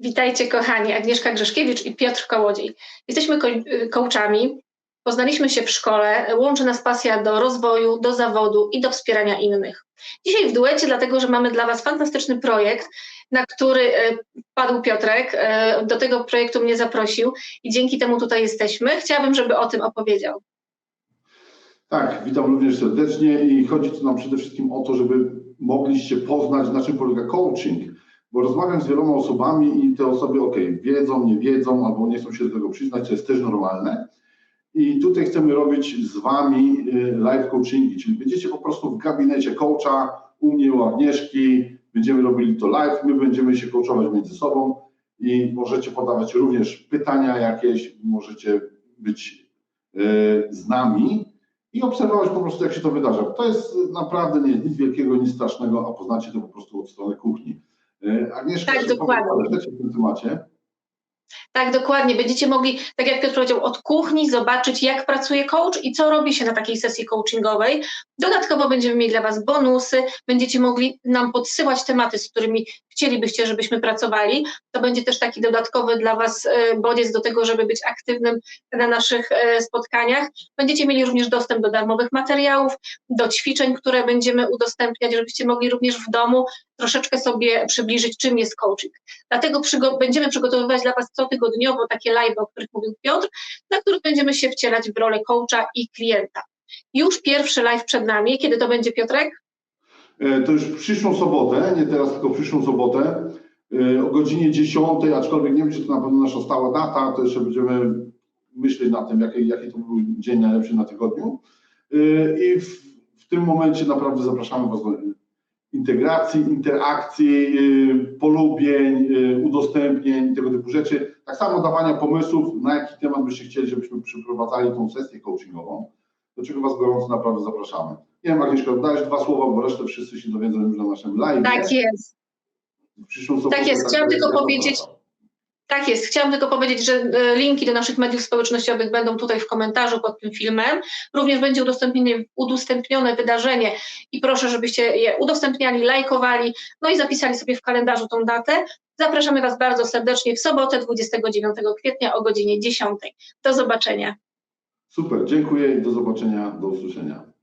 Witajcie kochani, Agnieszka Grzeszkiewicz i Piotr Kołodziej. Jesteśmy ko- coachami, poznaliśmy się w szkole, łączy nas pasja do rozwoju, do zawodu i do wspierania innych. Dzisiaj w duecie, dlatego że mamy dla Was fantastyczny projekt, na który e, wpadł Piotrek, e, do tego projektu mnie zaprosił i dzięki temu tutaj jesteśmy. Chciałabym, żeby o tym opowiedział. Tak, witam również serdecznie i chodzi tu nam przede wszystkim o to, żeby mogliście poznać, na czym polega coaching, bo rozmawiam z wieloma osobami i te osoby, ok, wiedzą, nie wiedzą albo nie chcą się do tego przyznać, co jest też normalne. I tutaj chcemy robić z Wami y, live coachingi, czyli będziecie po prostu w gabinecie coacha, u mnie, u Agnieszki, będziemy robili to live, my będziemy się coachować między sobą i możecie podawać również pytania jakieś, możecie być y, z nami i obserwować po prostu, jak się to wydarza. To jest naprawdę nie nic wielkiego, nic strasznego, a poznacie to po prostu od strony kuchni. Y, Agnieszka, Tak, dokładnie. rzeczy w tym temacie. Tak, dokładnie. Będziecie mogli, tak jak Piotr powiedział, od kuchni zobaczyć, jak pracuje coach i co robi się na takiej sesji coachingowej. Dodatkowo będziemy mieli dla Was bonusy, będziecie mogli nam podsyłać tematy, z którymi chcielibyście, żebyśmy pracowali. To będzie też taki dodatkowy dla Was e, bodziec do tego, żeby być aktywnym na naszych e, spotkaniach. Będziecie mieli również dostęp do darmowych materiałów, do ćwiczeń, które będziemy udostępniać, żebyście mogli również w domu troszeczkę sobie przybliżyć, czym jest coaching. Dlatego przygo- będziemy przygotowywać dla Was cotygodniowo takie live, o których mówił Piotr, na których będziemy się wcielać w rolę coacha i klienta. Już pierwszy live przed nami. Kiedy to będzie, Piotrek? E, To już przyszłą sobotę, nie teraz, tylko przyszłą sobotę e, o godzinie 10, aczkolwiek nie wiem, czy to na pewno nasza stała data, to jeszcze będziemy myśleć na tym, jaki, jaki to był dzień najlepszy na tygodniu. E, I w, w tym momencie naprawdę zapraszamy Was do integracji, interakcji, polubień, udostępnień, tego typu rzeczy. Tak samo dawania pomysłów, na jaki temat byście chcieli, żebyśmy przeprowadzali tą sesję coachingową, do czego Was gorąco naprawdę zapraszamy. Nie wiem, Agnieszka, dajesz dwa słowa, bo resztę wszyscy się dowiedzą już na naszym live. Tak jest. Tak jest. Chciałam tylko powiedzieć-. Tak jest. Chciałam tylko powiedzieć, że e, linki do naszych mediów społecznościowych będą tutaj w komentarzu pod tym filmem. Również będzie udostępnione, udostępnione wydarzenie i proszę, żebyście je udostępniali, lajkowali, no i zapisali sobie w kalendarzu tą datę. Zapraszamy Was bardzo serdecznie w sobotę 29 kwietnia o godzinie 10. Do zobaczenia. Super, dziękuję i do zobaczenia, do usłyszenia.